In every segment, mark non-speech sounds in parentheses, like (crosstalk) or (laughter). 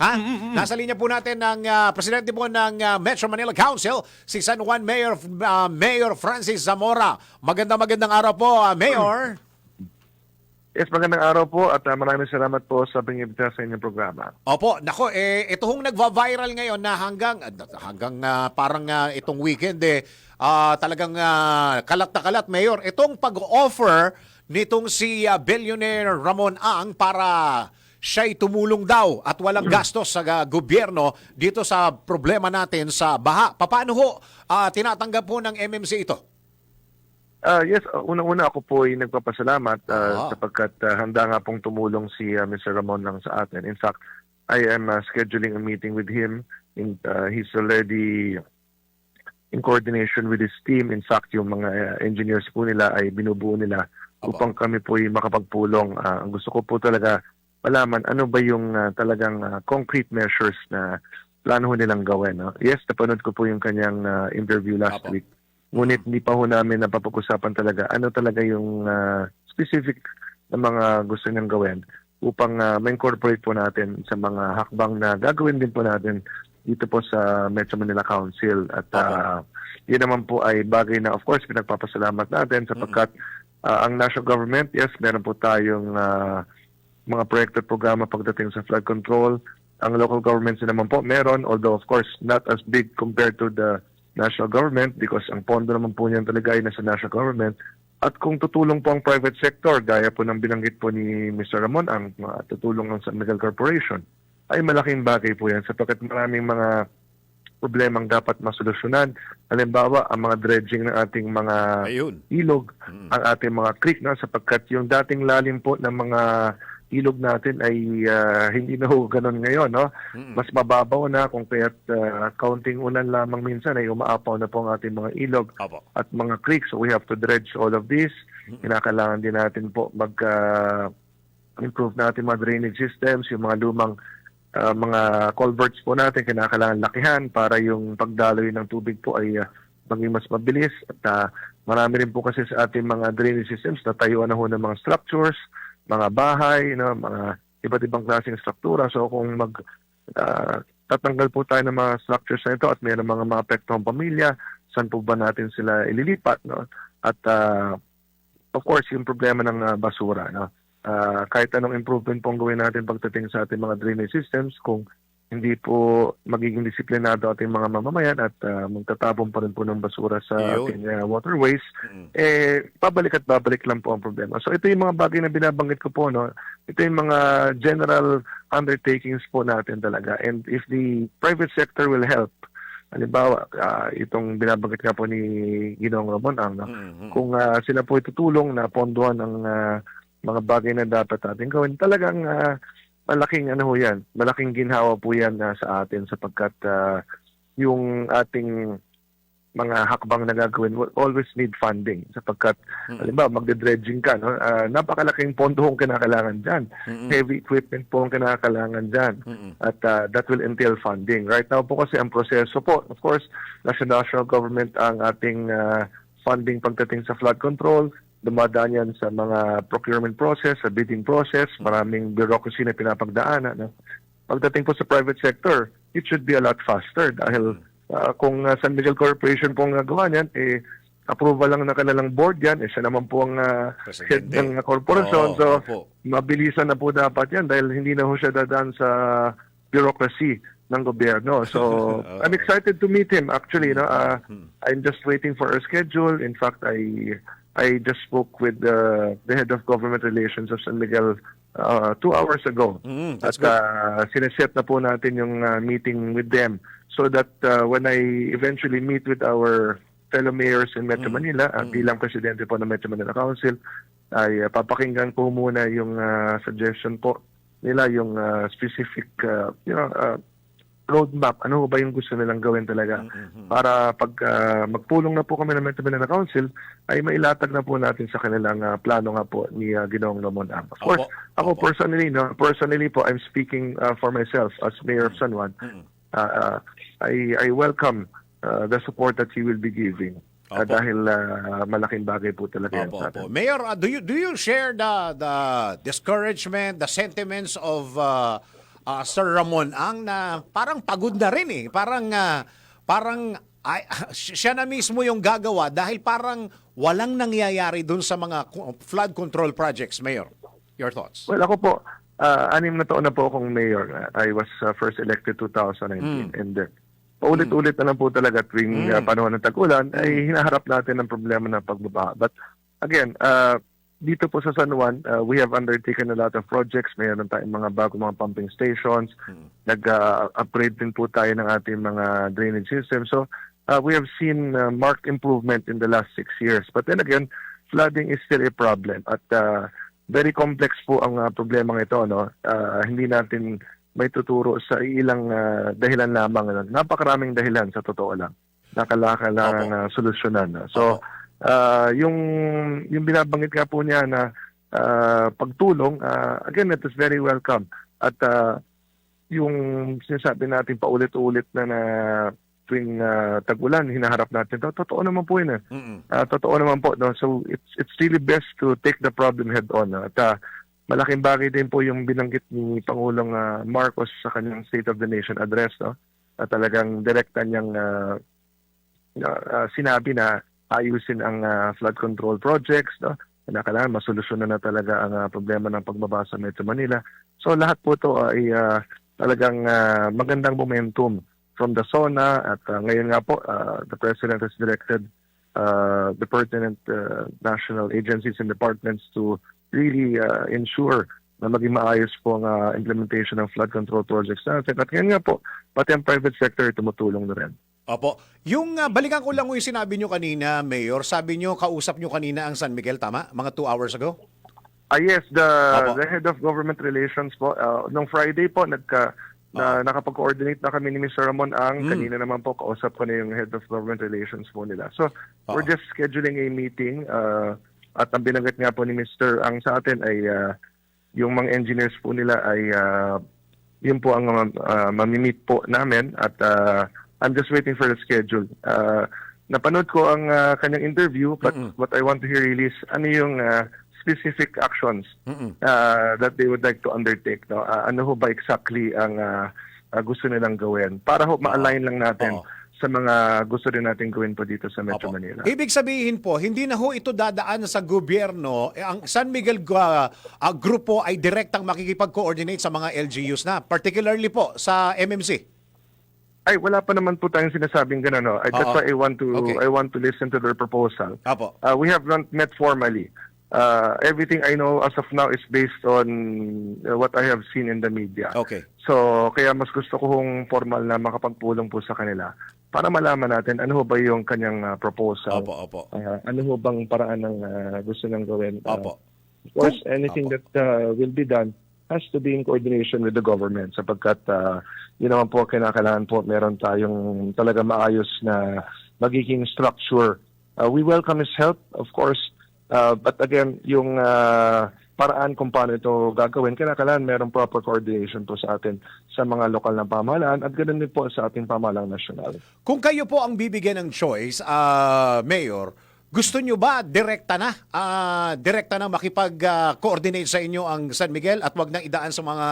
Ha? Nasa linya po natin ng ah, presidente po ng ah, Metro Manila Council, si San Juan Mayor ah, Mayor Francis Zamora. Magandang magandang araw po, ah, Mayor. Yes, magandang araw po at uh, maraming salamat po sa pag-imbita sa inyong programa. Opo, nako eh ito hong nagva-viral ngayon na hanggang hanggang ah, parang ah, itong weekend eh ah, talagang ah, kalat na kalat mayor itong pag-offer nitong si ah, billionaire Ramon Ang para siya'y tumulong daw at walang gastos sa ah, gobyerno dito sa problema natin sa baha. Paano ho ah, tinatanggap po ng MMC ito? Uh, yes, uh, unang-una ako po ay nagpapasalamat uh, sapagkat uh, handa nga pong tumulong si uh, Mr. Ramon lang sa atin. In fact, I am uh, scheduling a meeting with him. In, uh, he's already in coordination with his team. In fact, yung mga uh, engineers po nila ay binubuo nila upang kami po ay makapagpulong. Uh, ang gusto ko po talaga malaman ano ba yung uh, talagang uh, concrete measures na plano ho nilang gawin. No? Yes, napanood ko po yung kanyang uh, interview last Apo. week. Ngunit hindi pa ho namin napapag-usapan talaga ano talaga yung ah, specific na mga gusto niyang gawin upang ah, ma-incorporate po natin sa mga hakbang na gagawin din po natin dito po sa Metro Manila Council. At ah, yun naman po ay bagay na of course pinagpapasalamat natin sapagkat ah, ang national government, yes, meron po tayong ah, mga proyekto at programa pagdating sa flood control. Ang local governments naman po meron, although of course not as big compared to the national government because ang pondo naman po niyan talaga ay nasa national government. At kung tutulong po ang private sector, gaya po ng binanggit po ni Mr. Ramon, ang uh, tutulong ng San Miguel Corporation, ay malaking bagay po yan sapagkat maraming mga problemang dapat masolusyonan. Halimbawa, ang mga dredging ng ating mga Ayun. ilog, ang ating mga creek, no? sapagkat yung dating lalim po ng mga ilog natin ay ah, hindi na ho ganun ngayon. No? Mas mababaw na kung kaya't ah, kaunting ulan lamang minsan ay umaapaw na po ang ating mga ilog Opo. at mga creeks. So we have to dredge all of this. Kinakailangan din natin po mag ah, improve natin mga drainage systems, yung mga lumang ah, mga culverts po natin kinakailangan lakihan para yung pagdaloy ng tubig po ay ah, maging mas mabilis at ah, marami rin po kasi sa ating mga drainage systems na tayuan na ho ng mga structures, mga bahay, no, mga iba't ibang klaseng struktura. So kung mag ah, tatanggal po tayo ng mga structures na ito at mayroong mga apektong pamilya, saan po ba natin sila ililipat no? At ah, of course, yung problema ng ah, basura, no? Ah, kahit anong improvement pong gawin natin pagdating sa ating mga drainage systems, kung hindi po magiging disiplinado ating mga mamamayan at ah, magtatapon pa rin po ng basura sa Yun. ating ah, waterways, Mm. eh, pabalik at babalik lang po ang problema. So ito yung mga bagay na binabanggit ko po, no? Ito yung mga general undertakings po natin talaga. And if the private sector will help, halimbawa, ah, itong binabanggit nga po ni Ginong Ramon, ang, no? Mhm. kung ah, sila po itutulong na pondohan ang ah, mga bagay na dapat natin gawin, talagang ah, malaking ano ho yan, malaking ginhawa po yan ah, sa atin sapagkat ah, yung ating mga hakbang na gagawin will always need funding sapagkat Mm. halimbawa magde-dredging ka no ah, napakalaking pondo ang kinakailangan diyan Mm-mm. heavy equipment po ang kinakailangan diyan Mm-mm. at ah, that will entail funding. Right now po kasi ang proseso po, of course, national government ang ating ah, funding pagdating sa flood control, dumadaan yan sa mga procurement process, sa bidding process, maraming bureaucracy na pinapagdaanan. No? Pagdating po sa private sector, it should be a lot faster dahil ah, kung ah, San Miguel Corporation po ang nagawa niyan, eh, approval lang ng kanilang board yan, eh, siya naman po ang ah, head ng korporasyon. Oo, so, opo. mabilisan na po dapat yan dahil hindi na ho siya dadaan sa bureaucracy ng gobyerno. So. (laughs) I'm excited to meet him actually. No? Uh. I'm just waiting for a schedule. In fact, I I just spoke with the, the head of government relations of San Miguel uh, two hours ago. Mm, that's At uh, sineset na po natin yung uh, meeting with them. So that uh, when I eventually meet with our fellow mayors in Metro Manila, uh, bilang presidente po ng Metro Manila Council, ay uh, papakinggan ko muna yung uh, suggestion po nila, yung uh, specific uh, you know, uh, roadmap, ano ba yung gusto nilang gawin talaga para pag uh, magpulong na po kami ng Metro Manila Council ay mailatag na po natin sa kanilang uh, plano nga po ni uh, Ginoong Ramon Ang. Of course, Opo. ako Opo. personally, no, personally po, I'm speaking uh, for myself as Mayor of San Juan. Uh, uh, I, I welcome uh, the support that he will be giving. Uh, Opo. dahil uh, malaking bagay po talaga yan Opo, sa opo. atin. Mayor, uh, do you do you share the the discouragement, the sentiments of uh, ah, Sir Ramon ang na parang pagod na rin eh. Parang ah, parang ay, (laughs) siya na mismo yung gagawa dahil parang walang nangyayari dun sa mga flood control projects, Mayor. Your thoughts? Well, ako po, ah, anim na taon na po akong mayor. I was uh, first elected 2019 and uh, paulit-ulit na lang po talaga tuwing uh, panahon ng tag-ulan ay hinaharap natin ang problema ng pagbabaha. But again, uh, dito po sa San Juan, uh, we have undertaken a lot of projects. Mayroon tayong mga bago mga pumping stations. Nag-upgrade din po tayo ng ating mga drainage system. So uh, we have seen uh, marked improvement in the last six years. But then again, flooding is still a problem. At uh, very complex po ang uh, problema ito. No? Uh, hindi natin may tuturo sa ilang uh, dahilan lamang. Ano? Napakaraming dahilan sa totoo lang. Nakakailangan Opo. uh, solusyonan. So, uh, yung, yung binabanggit nga po niya na uh, pagtulong, uh, again, it is very welcome. At uh, yung sinasabi natin paulit-ulit na na tuwing uh, tag-ulan, hinaharap natin to. Totoo naman po yun. Eh. Ah, totoo naman po. No? So it's it's really best to take the problem head on. no? At ah, malaking bagay din po yung binanggit ni Pangulong ah, Marcos sa kanyang State of the Nation address. No? At talagang direkta niyang na- ah, sinabi na ayusin ang ah, flood control projects. No? Na kailangan masolusyonan na talaga ang ah, problema ng pagbaba sa Metro Manila. So lahat po ito ay ah, talagang ah, magandang momentum from the SONA at ah, ngayon nga po ah, the President has directed uh, the pertinent uh, national agencies and departments to really uh, ensure na maging maayos po ang uh, implementation ng flood control projects natin. At ngayon nga po, pati ang private sector ay tumutulong na rin. Opo. Yung ah, balikan ko lang yung sinabi nyo kanina, Mayor. Sabi nyo, kausap nyo kanina ang San Miguel, tama? Mga two hours ago? Ah yes, the, Opo. the head of government relations po, uh, nung Friday po, nagka, na, nakapag-coordinate na kami ni Mr. Ramon Ang. Mm. Kanina naman po, kausap ko na yung head of government relations po nila. So, we're Oo. just scheduling a meeting uh, at ang binanggit nga po ni Mr. Ang sa atin ay uh, yung mga engineers po nila ay uh, yun po ang uh, mamimit po namin at uh, I'm just waiting for the schedule. Uh, napanood ko ang uh, kanyang interview but Mm-mm. what I want to hear really is ano yung uh, specific actions Mm-mm. uh, that they would like to undertake. No? Uh, ano ho ba exactly ang uh, uh, gusto nilang gawin? Para ho ma-align lang natin Oo. sa mga gusto rin natin gawin po dito sa Metro Opo. Manila. Ibig sabihin po, hindi na ho ito dadaan sa gobyerno. Eh, Ang San Miguel uh, uh, grupo ay direktang makikipag-coordinate sa mga LGUs na, particularly po sa MMC. Ay, wala pa naman po tayong sinasabing gano'n. No? I, that's Oo. why I want to Okay. I want to listen to their proposal. Apo. Uh, we have not met formally. Uh, everything I know as of now is based on uh, what I have seen in the media. Okay. So, kaya mas gusto ko hong formal na makapagpulong po sa kanila para malaman natin ano ho ba yung kanyang uh, proposal. Opo, opo. Uh, ano ho bang paraan ng uh, gusto niyang gawin. Uh, Opo. Of course, Kung- anything that uh, will be done has to be in coordination with the government sapagkat uh, yun naman po kinakailangan po meron tayong talaga maayos na magiging structure. Uh, we welcome his help, of course. Uh, but again, yung uh, paraan kung paano ito gagawin, kinakailangan meron proper coordination po sa atin sa mga lokal na pamahalaan at ganoon din po sa ating pamahalaang nasyonal. Kung kayo po ang bibigyan ng choice, ah, Mayor, gusto nyo ba direkta na, ah, direkta na makipag-coordinate sa inyo ang San Miguel at wag nang idaan sa mga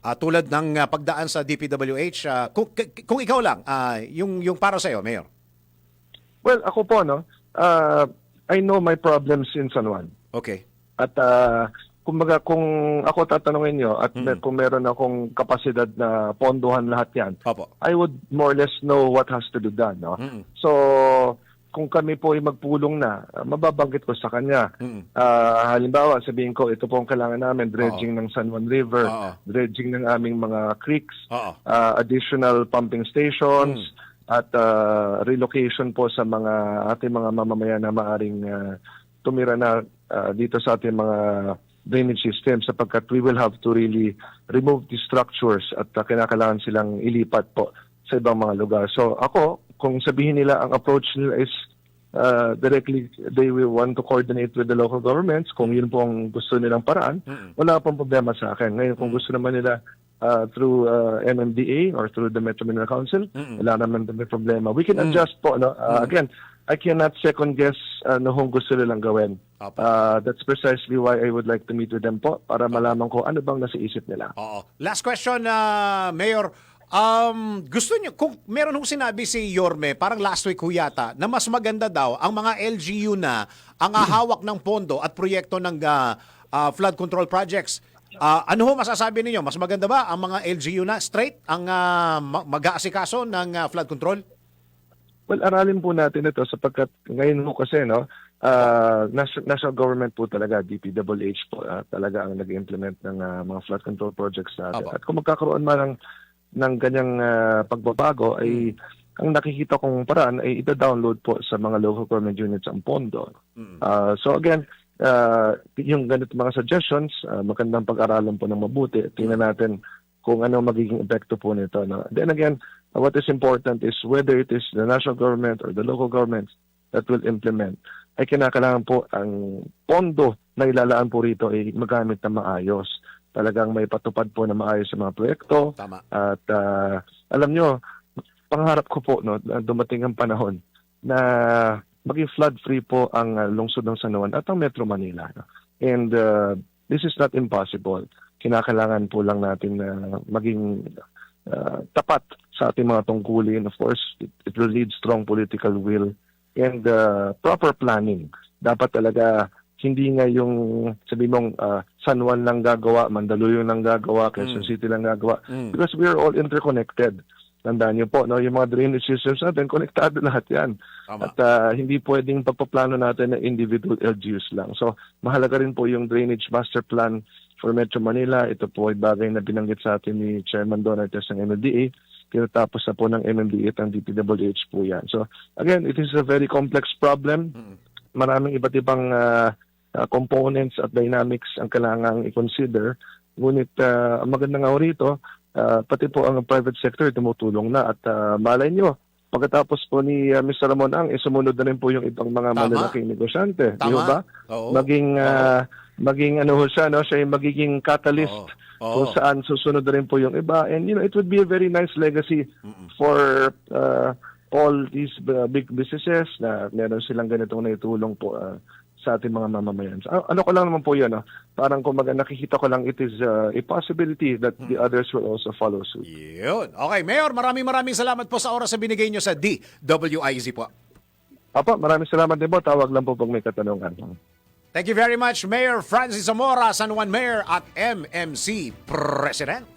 ah, tulad ng ah, pagdaan sa DPWH? Ah, kung, kung ikaw lang, ah, yung, yung para sa iyo, Mayor. Well, ako po, no, uh, I know my problems in San Juan. Okay. At uh, kumbaga kung ako tatanungin nyo at Mm. kung meron akong kapasidad na pondohan lahat yan, Opo. I would more or less know what has to be done. No? Mm-mm. So, kung kami po ay magpulong na, uh, mababanggit ko sa kanya. Mm-mm. Ah, halimbawa, sabihin ko, ito po ang kailangan namin, dredging ng San Juan River, Oo. dredging ng aming mga creeks, uh, additional pumping stations at uh, relocation po sa mga ating mga mamamayan na maaring uh, tumira na uh, dito sa ating mga drainage system sapagkat we will have to really remove the structures at uh, kinakailangan silang ilipat po sa ibang mga lugar. So ako, kung sabihin nila ang approach nila is uh, directly they will want to coordinate with the local governments kung yun po ang gusto nilang paraan, wala pong problema sa akin. Ngayon, kung gusto naman nila uh, through uh, MMDA or through the Metro Manila Council, wala naman may problema. We can adjust po. No? Uh, Again, I cannot second guess ano kung gusto nilang gawin. Uh, that's precisely why I would like to meet with them po para malaman ko ano bang nasa isip nila. Oo. Last question, uh, Mayor. Um, gusto niyo, kung meron hong sinabi si Yorme, parang last week ho yata, na mas maganda daw ang mga LGU na ang ahawak ng pondo at proyekto ng uh, uh, flood control projects. Uh, ano ho masasabi ninyo? Mas maganda ba ang mga LGU na straight ang uh, ma- mag-aasikaso ng uh, flood control? Well, aralin po natin ito sapagkat ngayon po kasi, no, uh, national, national government po talaga, DPWH po, ah, talaga ang nag-implement ng ah, mga flood control projects natin. Apo. At kung magkakaroon man ng, ng ganyang ah, pagbabago, ay ang nakikita kong paraan ay ita-download po sa mga local government units ang pondo. Ah, so again, ah, yung ganito mga suggestions, ah, magandang pag-aralan po ng mabuti. Tingnan natin kung ano magiging epekto po nito. No? Then again, uh, what is important is whether it is the national government or the local governments that will implement, ay kinakailangan po ang pondo na ilalaan po rito ay magamit na maayos. Talagang may patupad po na maayos sa mga proyekto. Tama. At ah, alam nyo, pangarap ko po no, dumating ang panahon na maging flood-free po ang ah, lungsod ng San Juan at ang Metro Manila. no. And ah, this is not impossible. Kinakailangan po lang natin na maging ah, tapat sa ating mga tungkulin. Of course, it, it will need strong political will and ah, proper planning. Dapat talaga hindi nga yung sabi mong ah, San Juan lang gagawa, Mandaluyong lang gagawa, Quezon Mm. City lang gagawa. Mm. Because we are all interconnected. Tandaan niyo po, no, yung mga drainage systems natin, konektado (laughs) lahat yan. Tama. At ah, hindi pwedeng pagpaplano natin na individual LGUs lang. So, mahalaga rin po yung drainage master plan for Metro Manila. Ito po ay bagay na binanggit sa atin ni Chairman Donates ng MMDA. Tinatapos na po ng MMDA at ng DPWH po yan. So, again, it is a very complex problem. Maraming iba't ibang ah, ah, components at dynamics ang kailangang i-consider. Ngunit ah, ang maganda nga rito, ah, pati po ang private sector tumutulong na at ah, malay nyo, pagkatapos po ni ah, Mr. Ramon Ang, eh, sumunod na rin po yung ibang mga Tama. malalaking negosyante. Di Tama. ba? Oo. Maging, ah, maging ano ho siya, no? siya yung magiging catalyst Oo. kung saan susunod na rin po yung iba. And you know, it would be a very nice legacy for uh, all these uh, big businesses na meron silang ganitong naitulong po uh, sa ating mga mamamayan. So, ano ko lang naman po yun, no? parang kumaga nakikita ko lang it is uh, a possibility that the others will also follow suit. Yun. Okay, Mayor, maraming maraming salamat po sa oras na binigay nyo sa DWIZ po. Apo, maraming salamat din po. Tawag lang po pag may katanungan. Thank you very much, Mayor Francis Zamora, San Juan Mayor at MMC President.